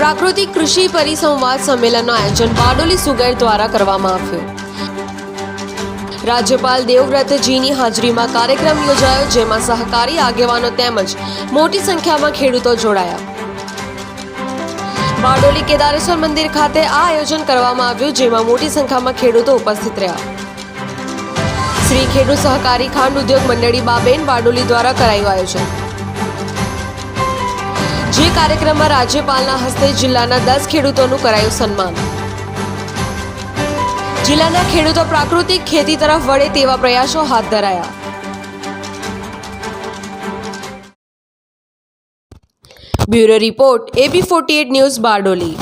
પ્રાકૃતિક કૃષિ પરિસંવાદ સંમેલનનું આયોજન બારડોલી સુગર દ્વારા કરવામાં આવ્યું. રાજ્યપાલ દેવવ્રતજીની હાજરીમાં કાર્યક્રમ યોજાયો, જેમાં સહકારી આગેવાનો તેમજ મોટી સંખ્યામાં ખેડૂતો જોડાયા. બારડોલી કેદારેશ્વર મંદિર ખાતે આ આયોજન કરવામાં આવ્યું, જેમાં મોટી સંખ્યામાં ખેડૂતો ઉપસ્થિત રહ્યા. શ્રી ખેડૂત સહકારી ખાંડ ઉદ્યોગ મંડળી બાબેન બારડોલી દ્વારા કરાયું આયોજન. જે કાર્યક્રમમાં રાજ્યપાલના હસ્તે જિલ્લાના દસ ખેડૂતોનું કરાયું સન્માન. જિલ્લાના ખેડૂતો પ્રાકૃતિક ખેતી તરફ વળે તેવા પ્રયાસો હાથ ધરાયા. Bureau report, AB forty news Bardoli.